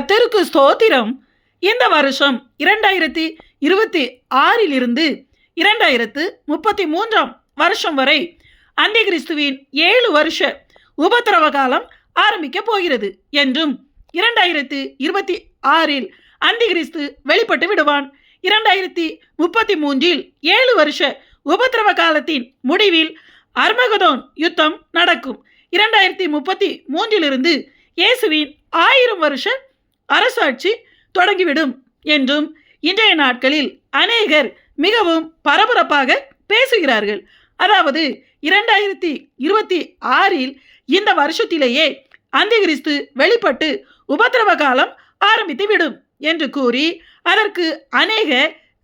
கர்த்தருக்கு ஸ்தோத்திரம். இந்த வருஷம் இரண்டாயிரத்தி இருபத்தி ஆறிலிருந்து இரண்டாயிரத்து முப்பத்தி மூன்றாம் வருஷம் வரை அந்தி கிறிஸ்துவின் ஏழு வருஷ உபத்திரவ காலம் ஆரம்பிக்கப் போகிறது என்றும் இரண்டாயிரத்து இருபத்தி ஆறில் அந்தி கிறிஸ்து வெளிப்பட்டு விடுவான். இரண்டாயிரத்தி முப்பத்தி மூன்றில் ஏழு வருஷ உபத்திரவ காலத்தின் முடிவில் அர்மகதோன் யுத்தம் நடக்கும். இரண்டாயிரத்தி முப்பத்தி மூன்றிலிருந்து இயேசுவின் ஆயிரம் வருஷ அரசாட்சி தொடங்கிவிடும் என்றும் இன்றைய நாட்களில் அநேகர் மிகவும் பரபரப்பாக பேசுகிறார்கள். அதாவது இரண்டாயிரத்தி இருபத்தி ஆறில் இந்த வருஷத்திலேயே அந்திகிறிஸ்து வெளிப்பட்டு உபத்திரவ காலம் ஆரம்பித்து விடும் என்று கூறி அதற்கு அநேக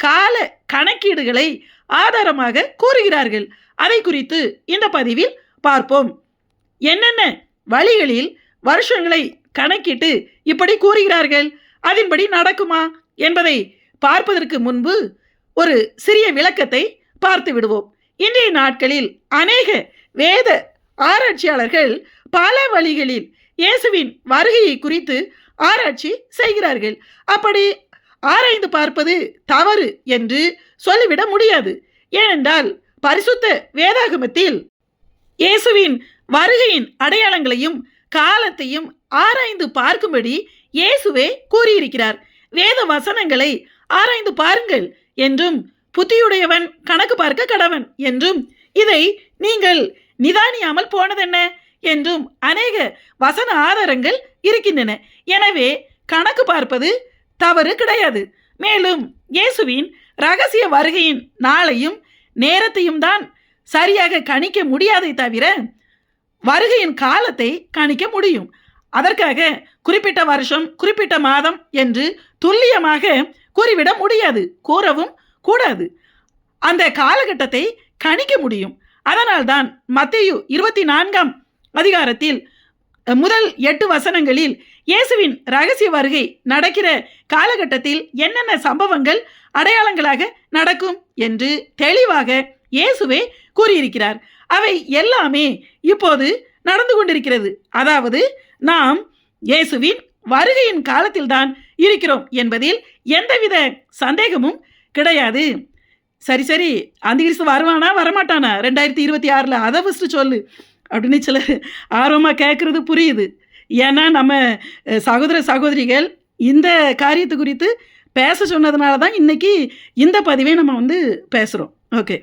கால கணக்கீடுகளை ஆதாரமாக கூறுகிறார்கள். அதை குறித்து இந்த பதிவில் பார்ப்போம். என்னென்ன வழிகளில் வருஷங்களை கணக்கிட்டு இப்படி கூறுகிறார்கள். அதன்படி நடக்குமா என்பதை பார்ப்பதற்கு முன்பு ஒரு சிறிய விளக்கத்தை பார்த்து விடுவோம். இன்றைய நாட்களில் அநேக வேத ஆராய்ச்சியாளர்கள் பல வழிகளில் இயேசுவின் வருகையை குறித்து ஆராய்ச்சி செய்கிறார்கள். அப்படி ஆராய்ந்து பார்ப்பது தவறு என்று சொல்லிவிட முடியாது. ஏனென்றால் பரிசுத்த வேதாகமத்தில் இயேசுவின் வருகையின் அடையாளங்களையும் காலத்தையும் ஆராய்ந்து பார்க்கும்படி இயேசுவே கூறியிருக்கிறார். வேத வசனங்களை ஆராய்ந்து பாருங்கள் என்றும் புத்தியுடையவன் கணக்கு பார்க்க கடவன் என்றும் இதை நீங்கள் நிதானியாமல் போனதென்ன? என்றும் அநேக வசன ஆதாரங்கள் இருக்கின்றன. எனவே கணக்கு பார்ப்பது தவறு கிடையாது. மேலும் இயேசுவின் ரகசிய வருகையின் நாளையும் நேரத்தையும் தான் சரியாக கணிக்க முடியாதை தவிர வருகையின் காலத்தை கணிக்க முடியும். அதற்காக குறிப்பிட்ட வருஷம் குறிப்பிட்ட மாதம் என்று துல்லியமாக கூறிவிட முடியாது. கூறவும் கூடாது. அந்த காலகட்டத்தை கணிக்க முடியும். அதனால்தான் மத்தியு இருபத்தி நான்காம் அதிகாரத்தில் முதல் எட்டு வசனங்களில் இயேசுவின் ரகசிய வருகை நடக்கிற காலகட்டத்தில் என்னென்ன சம்பவங்கள் அடையாளங்களாக நடக்கும் என்று தெளிவாக இயேசுவே கூறியிருக்கிறார். அவை எல்லாமே இப்போது நடந்து கொண்டிருக்கிறது. அதாவது நாம் இயேசுவின் வருகையின் காலத்தில்தான் இருக்கிறோம் என்பதில் எந்தவித சந்தேகமும் கிடையாது. சரி சரி அந்த கிறிஸ்து வருவானா வரமாட்டானா? ரெண்டாயிரத்தி இருபத்தி ஆறில் அதை ஃபஸ்ட்டு சொல்லு. அப்படின்னு சிலர் ஆர்வமாக கேட்குறது புரியுது. ஏன்னா நம்ம சகோதர சகோதரிகள் இந்த காரியத்து குறித்து பேச சொன்னதுனால தான் இன்றைக்கி இந்த பதிவை நம்ம வந்து பேசுகிறோம் ஓகே.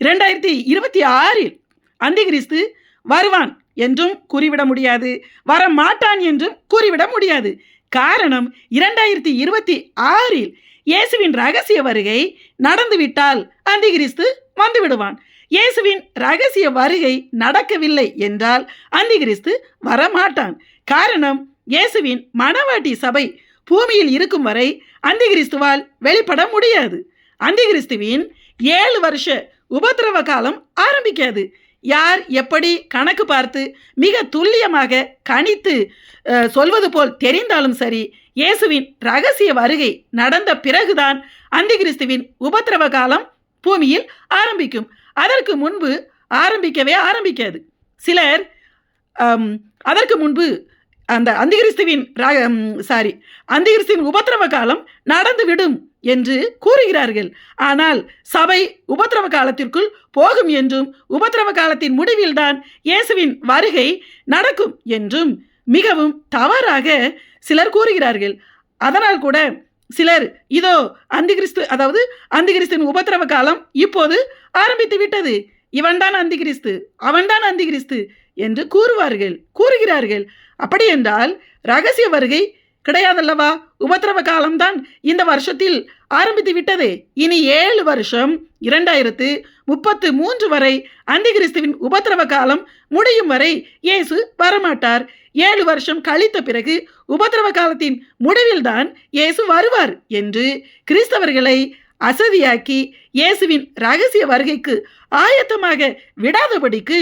ரெண்டாயிரத்தி இருபத்தி ஆறில் அந்திகிறிஸ்து வருவான் என்றும் கூறிவிட முடியாது. வர மாட்டான் என்றும் கூறிவிட முடியாது. காரணம் இரண்டாயிரத்தி இருபத்தி ஆறில் இயேசுவின் ரகசிய வருகை நடந்துவிட்டால் அந்திகிறிஸ்து வந்துவிடுவான். இயேசுவின் ரகசிய வருகை நடக்கவில்லை என்றால் அந்திகிறிஸ்து வரமாட்டான். காரணம் இயேசுவின் மணவாட்டி சபை பூமியில் இருக்கும் வரை அந்திகிறிஸ்துவால் வெளிப்பட முடியாது. அந்திகிறிஸ்துவின் ஏழு வருஷ உபத்திரவ காலம் ஆரம்பிக்காது. யார் எப்படி கணக்கு பார்த்து மிக துல்லியமாக கணித்து சொல்வது போல் தெரிந்தாலும் சரி இயேசுவின் ரகசிய வருகை நடந்த பிறகுதான் அந்திகிறிஸ்துவின் உபத்திரவ காலம் பூமியில் ஆரம்பிக்கும். அதற்கு முன்பு ஆரம்பிக்கவே ஆரம்பிக்காது. சிலர் அதற்கு முன்பு அந்த அந்திகிறிஸ்துவின் சாரி அந்திகிறிஸ்துவின் உபத்திரவ காலம் நடந்துவிடும். என்று கூறுகிறார்கள். ஆனால் சபை உபத்திரவ காலத்திற்குள் போகும் என்றும் உபத்திரவ காலத்தின் முடிவில்தான் இயேசுவின் வருகை நடக்கும் என்றும் மிகவும் தவறாக சிலர் கூறுகிறார்கள். அதனால் கூட சிலர் இதோ அந்திகிறிஸ்து அதாவது அந்திகிறிஸ்தின் உபத்திரவ காலம் இப்போது ஆரம்பித்து விட்டது. இவன்தான் அந்திகிறிஸ்து அவன்தான் அந்திகிறிஸ்து என்று கூறுவார்கள் கூறுகிறார்கள். அப்படி என்றால் ரகசிய வருகை கிடையாதல்லவா? உபத்திரவ காலம்தான் இந்த வருஷத்தில் ஆரம்பித்து விட்டதே இனி ஏழு வருஷம் இரண்டாயிரத்து முப்பத்து மூன்று வரை அந்திகிறிஸ்துவின் உபத்திரவ காலம் முடியும் வரை இயேசு வரமாட்டார். ஏழு வருஷம் கழித்த பிறகு உபத்திரவ காலத்தின் முடிவில்தான் இயேசு வருவார் என்று கிறிஸ்தவர்களை அசதியாக்கி இயேசுவின் ரகசிய வருகைக்கு ஆயத்தமாக விடாதபடிக்கு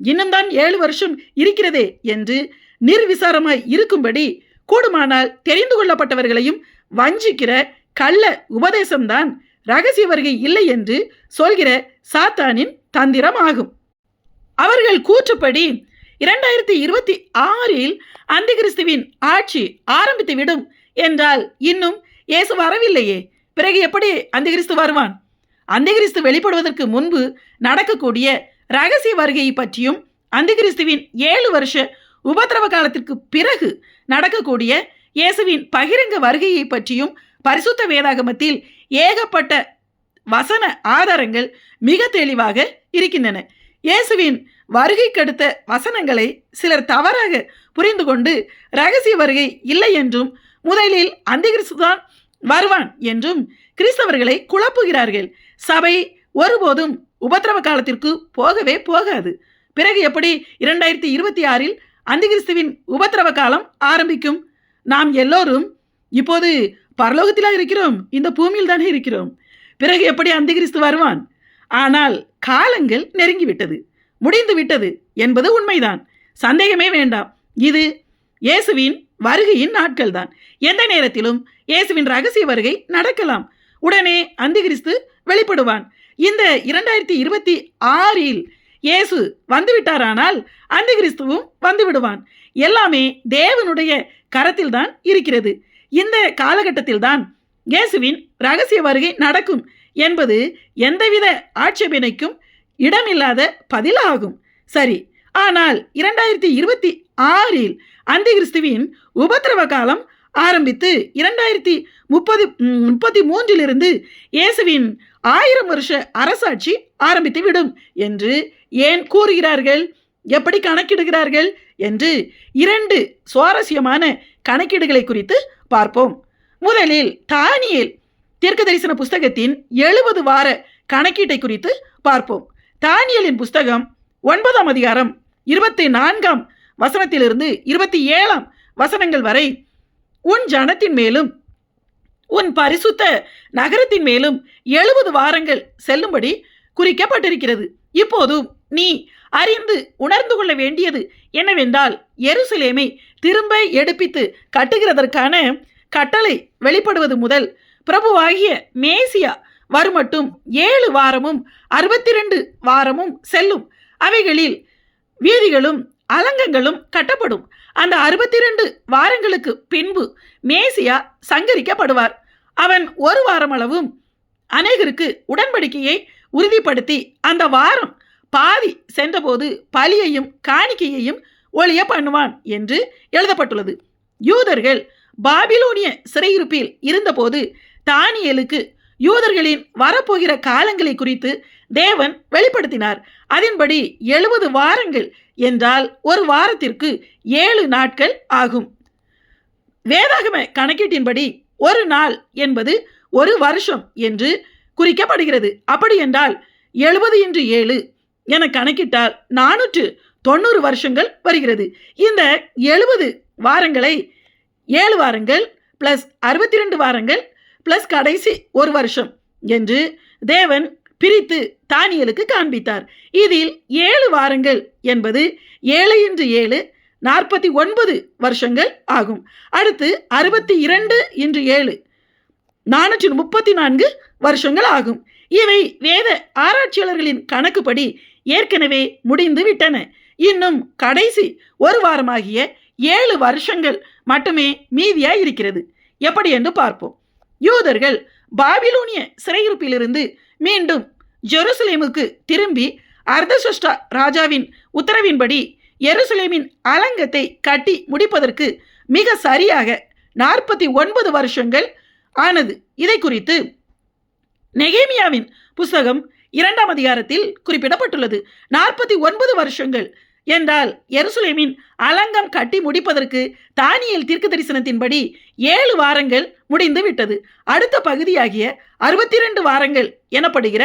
இன்னும் தான் ஏழு வருஷம் இருக்கிறதே என்று நிர்விசாரமாய் இருக்கும்படி கூடுமானால் தெரிந்து கொள்ளப்பட்டவர்களையும் வஞ்சிக்கிற கள்ள உபதேசம்தான் ரகசிய வருகை இல்லை என்று சொல்கிற சாத்தானின் தந்திரம் ஆகும் அவர்கள் கூற்றுப்படி இரண்டாயிரத்தி இருபத்தி ஆறில் அந்த கிறிஸ்துவின் ஆட்சி ஆரம்பித்து விடும் என்றால் இன்னும் இயேசு வரவில்லையே. பிறகு எப்படி அந்த கிறிஸ்து வருவான்? அந்த கிறிஸ்து வெளிப்படுவதற்கு முன்பு நடக்கக்கூடிய ரகசிய வருகையை பற்றியும் அந்த கிறிஸ்துவின் ஏழு வருஷ உபதிரவ காலத்திற்கு பிறகு நடக்கக்கூடிய இயேசுவின் பகிரங்க வருகையை பற்றியும் பரிசுத்த வேதாகமத்தில் ஏகப்பட்ட வசன ஆதாரங்கள் மிக தெளிவாக இருக்கின்றன. இயேசுவின் வருகைக்கடுத்த வசனங்களை சிலர் தவறாக புரிந்து கொண்டு ரகசிய வருகை இல்லை என்றும் முதலில் அந்திகிறிஸ்து தான் வருவான் என்றும் கிறிஸ்தவர்களை குழப்புகிறார்கள். சபை ஒருபோதும் உபத்திரவ காலத்திற்கு போகவே போகாது. பிறகு எப்படி இரண்டாயிரத்தி இருபத்தி ஆறில் அந்திகிறிஸ்துவின் உபத்திரவ காலம் ஆரம்பிக்கும். நாம் எல்லோரும் இப்போது பரலோகத்திலாக இருக்கிறோம். இந்த பூமியில் தானே இருக்கிறோம். பிறகு எப்படி அந்திகிறிஸ்து வருவான்? ஆனால் காலங்கள் நெருங்கிவிட்டது. முடிந்து விட்டது என்பது உண்மைதான். சந்தேகமே வேண்டாம். இது இயேசுவின் வருகையின் நாட்கள் தான் எந்த நேரத்திலும் இயேசுவின் ரகசிய வருகை நடக்கலாம். உடனே அந்திகிறிஸ்து வெளிப்படுவான். இந்த இரண்டாயிரத்தி இருபத்தி ஆறில் இயேசு வந்துவிட்டாரானால் அந்த கிறிஸ்துவும் வந்துவிடுவான். எல்லாமே தேவனுடைய கரத்தில் தான் இருக்கிறது. இந்த காலகட்டத்தில் தான் இயேசுவின் ரகசிய வருகை நடக்கும் என்பது எந்தவித ஆட்சேபனைக்கும் இடமில்லாத பதிலாகும். சரி ஆனால் இரண்டாயிரத்தி இருபத்தி ஆறில் அந்த கிறிஸ்துவின் உபத்திரவ காலம் ஆரம்பித்து இரண்டாயிரத்தி முப்பது முப்பத்தி மூன்றிலிருந்து இயேசுவின் ஆயிரம் வருஷ அரசாட்சி ஆரம்பித்து விடும் என்று ஏன் கூறுகிறார்கள்? எப்படி கணக்கிடுகிறார்கள்? என்று இரண்டு சுவாரஸ்யமான கணக்கீடுகளை குறித்து பார்ப்போம். முதலில் தானியல் தீர்க்க தரிசன புஸ்தகத்தின் எழுபது வார கணக்கீட்டை குறித்து பார்ப்போம். தானியலின் புஸ்தகம் ஒன்பதாம் அதிகாரம் இருபத்தி நான்காம் வசனத்திலிருந்து இருபத்தி ஏழாம் வசனங்கள் வரை உன் ஜனத்தின் மேலும் உன் பரிசுத்த நகரத்தின் மேலும் எழுபது வாரங்கள் செல்லும்படி குறிக்கப்பட்டிருக்கிறது. இப்போதும் நீ அறிந்து உணர்ந்து கொள்ள வேண்டியது என்னவென்றால் எருசலேமை திரும்ப எடுப்பித்து கட்டுகிறதற்கான கட்டளை வெளிப்படுவது முதல் பிரபுவாகிய மேசியா வருமட்டும் ஏழு வாரமும் அறுபத்தி ரெண்டு வாரமும் செல்லும். அவைகளில் வீதிகளும் அலங்கங்களும் கட்டப்படும். அந்த அறுபத்தி ரெண்டு வாரங்களுக்கு பின்பு மேசியா சங்கரிக்கப்படுவார். அவன் ஒரு வாரம் அளவும் அநேகருக்கு உடன்படிக்கையை உறுதிப்படுத்தி அந்த வாரம் பாதி சென்றபோது பலியையும் காணிக்கையையும் ஒளிய பண்ணுவான் என்று எழுதப்பட்டுள்ளது. யூதர்கள் பாபிலோனிய சிறையிருப்பில் இருந்தபோது தானியலுக்கு யூதர்களின் வரப்போகிற காலங்களை குறித்து தேவன் வெளிப்படுத்தினார். அதன்படி எழுபது வாரங்கள் என்றால் ஒரு வாரத்திற்கு ஏழு நாட்கள் ஆகும். வேதாகம கணக்கீட்டின்படி ஒரு நாள் என்பது ஒரு வருஷம் என்று குறிக்கப்படுகிறது. அப்படி என்றால் எழுபது இன்று ஏழு என கணக்கிட்டால் நானூற்று தொண்ணூறு வருஷங்கள் வருகிறது. இந்த எழுபது வாரங்களை ஏழு வாரங்கள் ப்ளஸ் அறுபத்தி ரெண்டு வாரங்கள் ப்ளஸ் கடைசி ஒரு வருஷம் என்று தேவன் பிரித்து தானியலுக்கு காண்பித்தார். இதில் ஏழு வாரங்கள் என்பது ஏழு இன்று ஏழு நாற்பத்தி ஒன்பது வருஷங்கள் ஆகும். அடுத்து அறுபத்தி இரண்டு இன்று ஏழு நானூற்றி முப்பத்தி நான்கு வருஷங்கள் ஆகும். இவை வேத ஆராய்ச்சியாளர்களின் கணக்குப்படி ஏற்கனவே முடிந்து விட்டன. இன்னும் கடைசி ஒரு வாரமாகிய ஏழு வருஷங்கள் மட்டுமே மீதியாய் இருக்கிறது. எப்படி என்று பார்ப்போம். யூதர்கள் பாபிலோனிய சிறையிருப்பிலிருந்து மீண்டும் ஜெருசலேமுக்கு திரும்பி அர்தசஷ்டா ராஜாவின் உத்தரவின்படி எருசலேமின் அலங்கத்தை கட்டி முடிப்பதற்கு மிக சரியாக நாற்பத்தி ஒன்பது வருஷங்கள் ஆனது. இதை குறித்து நெகேமியாவின் புஸ்தகம் இரண்டாம் அதிகாரத்தில் குறிப்பிடப்பட்டுள்ளது. நாற்பத்தி ஒன்பது வருஷங்கள் என்றால் எருசலேமின் அலங்கம் கட்டி முடிப்பதற்கு தானியல் தீர்க்க தரிசனத்தின்படி ஏழு வாரங்கள் முடிந்து விட்டது. அடுத்த பகுதியாகிய அறுபத்தி ரெண்டு வாரங்கள் எனப்படுகிற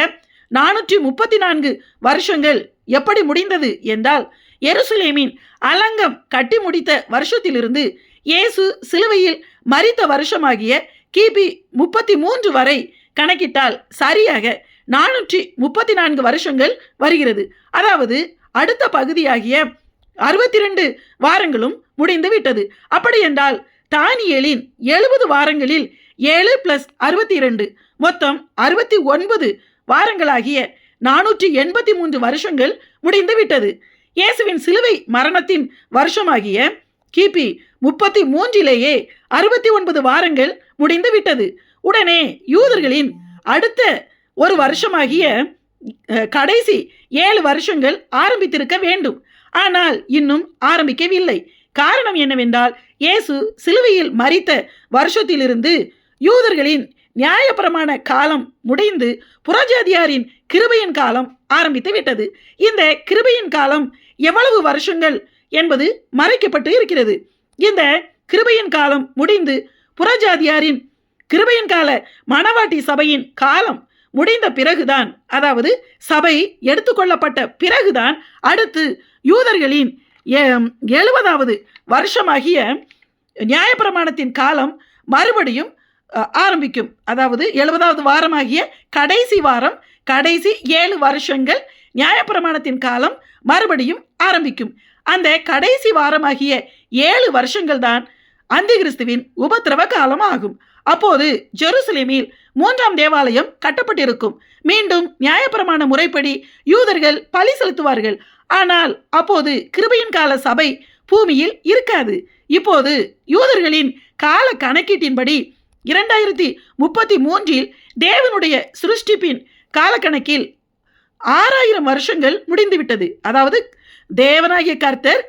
நானூற்றி முப்பத்தி நான்கு வருஷங்கள் எப்படி முடிந்தது என்றால் எருசலேமின் அலங்கம் கட்டி முடித்த வருஷத்திலிருந்து இயேசு சிலுவையில் மறித்த வருஷமாகிய கிபி முப்பத்தி மூன்று வரை கணக்கிட்டால் சரியாக நானூற்றி முப்பத்தி நான்கு வருஷங்கள் வருகிறது. அதாவது அடுத்த பகுதியாகிய அறுபத்தி ரெண்டு வாரங்களும் முடிந்து விட்டது அப்படியென்றால் தானியலின் எழுபது வாரங்களில் ஏழு பிளஸ் அறுபத்தி இரண்டு மொத்தம் அறுபத்தி ஒன்பது வாரங்களாகிய நானூற்றி எண்பத்தி மூன்று வருஷங்கள் முடிந்து விட்டது இயேசுவின் சிலுவை மரணத்தின் வருஷமாகிய கிபி முப்பத்தி மூன்றிலேயே அறுபத்தி ஒன்பது வாரங்கள் முடிந்து விட்டது உடனே யூதர்களின் அடுத்த ஒரு வருஷமாகிய கடைசி ஏழு வருஷங்கள் ஆரம்பித்திருக்க வேண்டும். ஆனால் இன்னும் ஆரம்பிக்கவில்லை. காரணம் என்னவென்றால் இயேசு சிலுவையில் மறித்த வருஷத்திலிருந்து யூதர்களின் நியாயப்பிரமாண காலம் முடிந்து புறஜாதியாரின் கிருபையின் காலம் ஆரம்பித்து விட்டது. இந்த கிருபையின் காலம் எவ்வளவு வருஷங்கள் என்பது மறைக்கப்பட்டு இருக்கிறது. இந்த கிருபையின் காலம் முடிந்து புறஜாதியாரின் கிருபையின் கால மணவாட்டி சபையின் காலம் முடிந்த பிறகுதான் அதாவது சபை எடுத்துக்கொள்ளப்பட்ட பிறகுதான் அடுத்து யூதர்களின் எ- எழுபதாவது வருஷமாகிய நியாயப்பிரமாணத்தின் காலம் மறுபடியும் ஆரம்பிக்கும். அதாவது எழுபதாவது வாரமாகிய கடைசி வாரம் கடைசி ஏழு வருஷங்கள் நியாயப்பிரமாணத்தின் காலம் மறுபடியும் ஆரம்பிக்கும். அந்த கடைசி வாரமாகிய ஏழு வருஷங்கள் தான் அந்திகிறிஸ்துவின் உபத்திரவ காலம் ஆகும் அப்போது ஜெருசலேமில் மூன்றாம் தேவாலயம் கட்டப்பட்டிருக்கும். மீண்டும் நியாயப்பிரமாண முறைப்படி யூதர்கள் பலி செலுத்துவார்கள். ஆனால் அப்போது கிருபையின் கால சபை பூமியில் இருக்காது. இப்போது யூதர்களின் கால கணக்கீட்டின்படி இரண்டாயிரத்தி முப்பத்தி மூன்றில் தேவனுடைய சிருஷ்டிப்பின் காலக்கணக்கில் ஆறாயிரம் வருஷங்கள் முடிந்துவிட்டது. அதாவது தேவனாகிய கர்த்தர்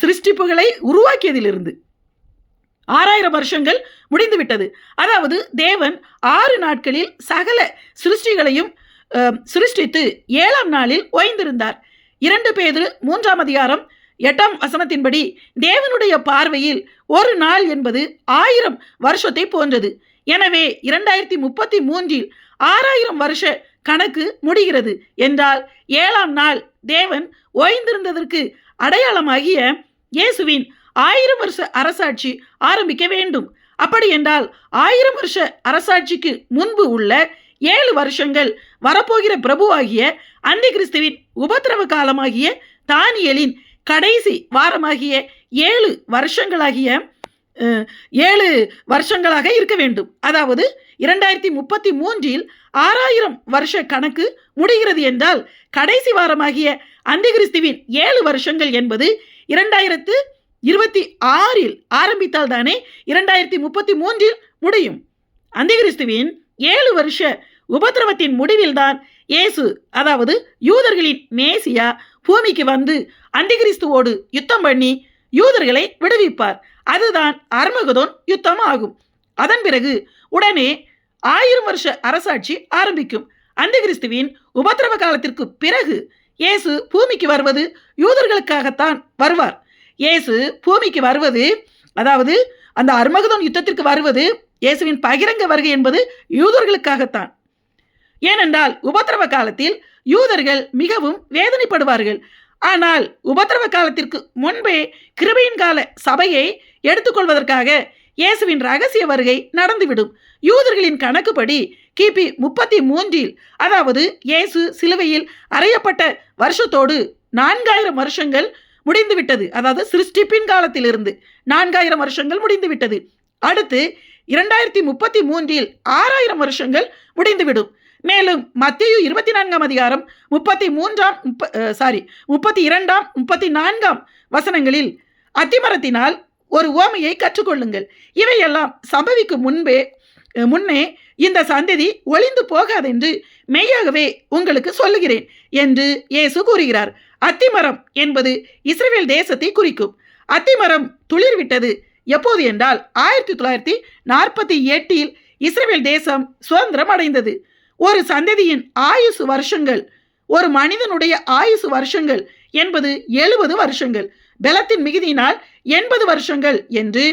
சிருஷ்டிப்புகளை உருவாக்கியதிலிருந்து. ஆறாயிரம் வருஷங்கள் முடிந்துவிட்டது. அதாவது தேவன் ஆறு நாட்களில் சகல சிருஷ்டிகளையும் அஹ், சிருஷ்டித்து ஏழாம் நாளில் ஓய்ந்திருந்தார். இரண்டு பேரு மூன்றாம் அதிகாரம் எட்டாம் வசனத்தின்படி தேவனுடைய பார்வையில் ஒரு நாள் என்பது ஆயிரம் வருஷத்தை போன்றது. எனவே இரண்டாயிரத்தி முப்பத்தி மூன்றில் ஆறாயிரம் வருஷ கணக்கு முடிகிறது என்றால் ஏழாம் நாள் தேவன் ஓய்ந்திருந்ததற்கு அடையாளமாகிய இயேசுவின் ஆயிரம் வருஷ அரசாட்சி ஆரம்பிக்க வேண்டும். அப்படி என்றால் ஆயிரம் வருஷ அரசாட்சிக்கு முன்பு உள்ள ஏழு வருஷங்கள் வரப்போகிற பிரபுவாகிய அந்தி கிறிஸ்துவின் உபத்திரவ காலமாகிய தானியலின் கடைசி வாரமாகிய ஏழு வருஷங்களாகிய ஏழு வருஷங்களாக இருக்க வேண்டும். அதாவது இரண்டாயிரத்தி முப்பத்தி மூன்றில் ஆறாயிரம் வருஷ கணக்கு முடிகிறது என்றால் கடைசி வாரமாகிய அந்திகிறிஸ்துவின் ஏழு வருஷங்கள் என்பது இரண்டாயிரத்து இருபத்தி ஆறில் ஆரம்பித்தால் தானே இரண்டாயிரத்தி முப்பத்தி மூன்றில் முடியும். அந்திகிறிஸ்துவின் ஏழு வருஷ உபத்திரவத்தின் முடிவில்தான் இயேசு அதாவது யூதர்களின் மேசியா பூமிக்கு வந்து அந்திகிறிஸ்துவோடு யுத்தம் பண்ணி யூதர்களை விடுவிப்பார். அதுதான் அர்மகதோன் யுத்தம் ஆகும் அதன் பிறகு உடனே ஆயிரம் வருஷ அரசாட்சி ஆரம்பிக்கும். அந்திகிறிஸ்துவின் உபத்திரவ காலத்திற்கு பிறகு இயேசு பூமிக்கு வருவது யூதர்களுக்காகத்தான் வருவார். இயேசு பூமிக்கு வருவது அதாவது அந்த அர்மகதோன் யுத்தத்திற்கு வருவது இயேசுவின் பகிரங்க வருகை என்பது யூதர்களுக்காகத்தான். ஏனென்றால் உபத்திரவ காலத்தில் யூதர்கள் மிகவும் வேதனைப்படுவார்கள். ஆனால் உபத்திரவ காலத்திற்கு முன்பே கிருபையின் கால சபையை எடுத்துக்கொள்வதற்காக இயேசுவின் ரகசிய வருகை நடந்துவிடும். யூதர்களின் கணக்குப்படி கிபி முப்பத்தி மூன்றில் அதாவது இயேசு சிலுவையில் அறையப்பட்ட வருஷத்தோடு நான்காயிரம் வருஷங்கள் முடிந்துவிட்டது. அதாவது சிருஷ்டிப்பின் காலத்திலிருந்து நான்காயிரம் வருஷங்கள் முடிந்துவிட்டது. அடுத்து இரண்டாயிரத்தி முப்பத்தி மூன்றில் ஆறாயிரம் வருஷங்கள் முடிந்துவிடும். மேலும் மத்திய இருபத்தி நான்காம் அதிகாரம் முப்பத்தி மூன்றாம் முப்ப சாரி முப்பத்தி இரண்டாம் முப்பத்தி நான்காம் வசனங்களில் அத்திமரத்தினால் ஒரு ஓமையை கற்றுக்கொள்ளுங்கள். இவையெல்லாம் சம்பவிக்கும் முன்பே முன்னே இந்த சந்ததி ஒளிந்து போகாதென்று மெய்யாகவே உங்களுக்கு சொல்லுகிறேன் என்று இயேசு கூறுகிறார். அத்திமரம் என்பது இஸ்ரேல் தேசத்தை குறிக்கும். அத்திமரம் துளிர்விட்டது எப்போது என்றால் ஆயிரத்தி தொள்ளாயிரத்தி நாற்பத்தி எட்டில் இஸ்ரேல் தேசம் சுதந்திரம் அடைந்தது. ஒரு சந்ததியின் ஆயுசு வருஷங்கள் ஒரு மனிதனுடைய ஆயுசு வருஷங்கள் என்பது எழுபது வருஷங்கள் பலத்தின் மிகுதியினால் எண்பது வருஷங்கள் என்று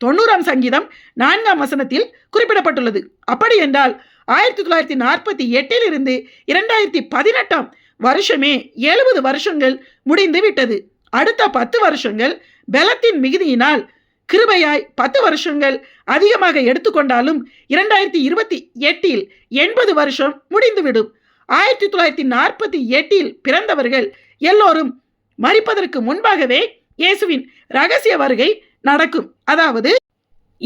தொண்ணூறாம் சங்கீதம் நான்காம் வசனத்தில் குறிப்பிடப்பட்டுள்ளது. அப்படி என்றால் ஆயிரத்தி தொள்ளாயிரத்தி நாற்பத்தி எட்டிலிருந்து இரண்டாயிரத்தி பதினெட்டாம் வருஷமே எழுபது வருஷங்கள் முடிந்து விட்டது. அடுத்த பத்து வருஷங்கள் பலத்தின் மிகுதியினால் கிருபையாய் பத்து வருஷங்கள் அதிகமாக எடுத்துக்கொண்டாலும் இரண்டாயிரத்தி இருபத்தி எட்டில் எண்பது வருஷம் முடிந்துவிடும் ஆயிரத்தி தொள்ளாயிரத்தி நாற்பத்தி எட்டில் பிறந்தவர்கள் எல்லோரும் மறிப்பதற்கு முன்பாகவே இயேசுவின் ரகசிய வருகை நடக்கும். அதாவது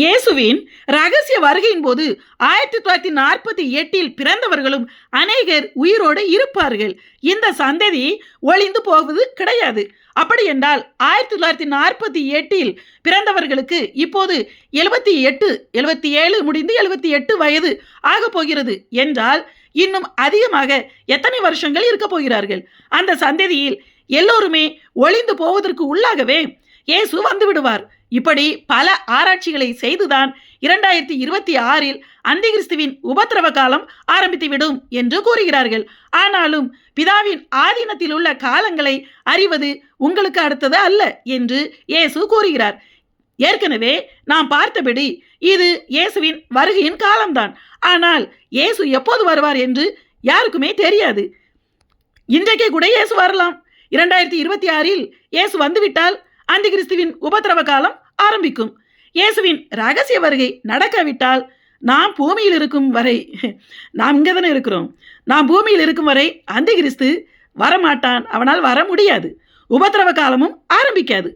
இயேசுவின் ரகசிய வருகையின் போது ஆயிரத்தி தொள்ளாயிரத்தி நாற்பத்தி எட்டில் பிறந்தவர்களும் அநேகர் உயிரோடு இருப்பார்கள். இந்த சந்ததி ஒளிந்து போவது கிடையாது. அப்படி என்றால் ஆயிரத்தி தொள்ளாயிரத்தி நாற்பத்தி எட்டில் பிறந்தவர்களுக்கு இப்போது எழுபத்தி எட்டு எழுபத்தி ஏழு முடிந்து எழுபத்தி எட்டு வயது ஆக போகிறது என்றால் இன்னும் அதிகமாக எத்தனை வருஷங்கள் இருக்க போகிறார்கள்? அந்த சந்ததியில் எல்லோருமே ஒளிந்து போவதற்கு உள்ளாகவே இயேசு வந்து விடுவார். இப்படி பல ஆராய்ச்சிகளை செய்துதான் இரண்டாயிரத்தி இருபத்தி ஆறில் அந்திகிறிஸ்துவின் உபத்திரவ காலம் ஆரம்பித்துவிடும் என்று கூறுகிறார்கள். ஆனாலும் பிதாவின் ஆதீனத்தில் உள்ள காலங்களை அறிவது உங்களுக்கு அடுத்தது அல்ல என்று இயேசு கூறுகிறார். ஏற்கனவே நாம் பார்த்தபடி இது இயேசுவின் வருகையின் காலம்தான். ஆனால் இயேசு எப்போது வருவார் என்று யாருக்குமே தெரியாது. இன்றைக்கே கூட இயேசு வரலாம். இரண்டாயிரத்தி இருபத்தி ஆறில் இயேசு வந்துவிட்டால் அந்த கிறிஸ்துவின் உபத்திரவ காலம் ஆரம்பிக்கும். இயேசுவின் ரகசிய வருகை நடக்காவிட்டால் நாம் பூமியில் இருக்கும் வரை நாம் இங்கே தானே இருக்கிறோம். நாம் பூமியில் இருக்கும் வரை அந்த கிறிஸ்து வரமாட்டான். அவனால் வர முடியாது. உபத்திரவ காலமும் ஆரம்பிக்காது.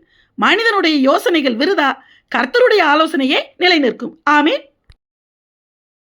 மனிதனுடைய யோசனைகள் விருதா? கர்த்தருடைய ஆலோசனையே நிலை நிற்கும் ஆமீன்.